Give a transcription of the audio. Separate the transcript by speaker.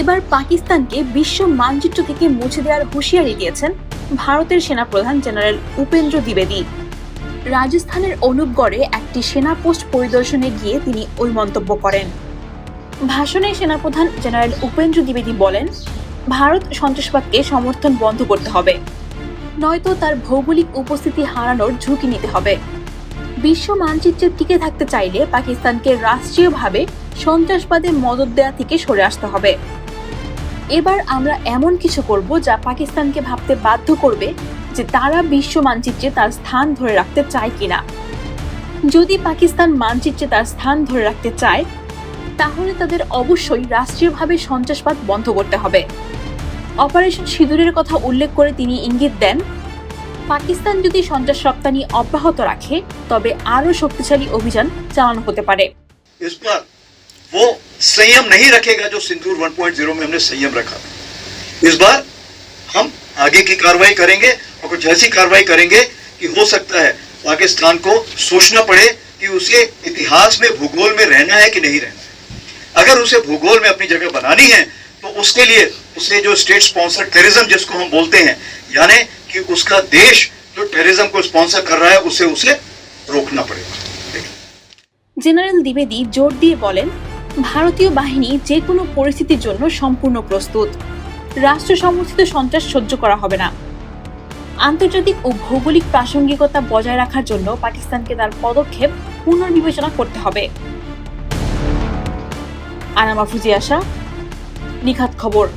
Speaker 1: এবার পাকিস্তানকে বিশ্ব মানচিত্র থেকে মুছে দেওয়ার হুঁশিয়ারি দিয়েছেন ভারতের সেনাপ্রধান জেনারেল উপেন্দ্র দ্বিবেদী। রাজস্থানের অনুপগড়ে একটি সেনা পোস্ট পরিদর্শনে গিয়ে তিনি ওই মন্তব্য করেন। ভাষণে সেনাপ্রধান জেনারেল উপেন্দ্র দ্বিবেদী বলেন, ভারত সন্ত্রাসবাদকে সমর্থন বন্ধ করতে হবে। নয়তো তার ভৌগোলিক উপস্থিতি হারানোর ঝুঁকি নিতে হবে। বিশ্ব মানচিত্রে টিকে থাকতে চাইলে পাকিস্তানকে রাষ্ট্রীয়ভাবে সন্ত্রাসবাদে মদত দেওয়া থেকে সরে আসতে হবে। এবার আমরা এমন কিছু করব যা পাকিস্তানকে ভাবতে বাধ্য করবে যে তারা বিশ্ব মানচিত্রে তার স্থান ধরে রাখতে চায় কিনা। যদি পাকিস্তান মানচিত্রে তার স্থান ধরে রাখতে চায়, তাহলে তাদের অবশ্যই রাষ্ট্রীয়ভাবে সন্ত্রাসবাদ বন্ধ করতে হবে। অপারেশন সিঁদুরের কথা উল্লেখ করে তিনি ইঙ্গিত দেন, পাকিস্তান যদি সন্ত্রাস রপ্তানি অব্যাহত রাখে, তবে আরও শক্তিশালী অভিযান চালানো হতে পারে।
Speaker 2: संयम नहीं रखेगा जो सिंदूर 1.0 में हमने संयम रखा था इस बार हम आगे की कार्रवाई करेंगे और कुछ ऐसी कार्रवाई करेंगे कि हो सकता है पाकिस्तान को सोचना पड़े कि उसे इतिहास में भूगोल में रहना है कि नहीं रहना है अगर उसे भूगोल में अपनी जगह बनानी है तो उसके लिए उसे जो स्टेट स्पॉन्सर टेररिज्म जिसको हम बोलते हैं यानी कि उसका देश जो टेररिज्म को स्पॉन्सर कर रहा है उसे उसे रोकना पड़ेगा
Speaker 1: জেনারেল দ্বিবেদী জোর দিয়ে বলেন ভারতীয় বাহিনী যে কোনো পরিস্থিতির জন্য সম্পূর্ণ প্রস্তুত। রাষ্ট্র সমর্থিত সন্ত্রাস সহ্য করা হবে না। আন্তর্জাতিক ও ভৌগোলিক প্রাসঙ্গিকতা বজায় রাখার জন্য পাকিস্তানকে তার পদক্ষেপ পুনর্বিবেচনা করতে হবে। আনামা ফুজি আশা নিখাত খবর।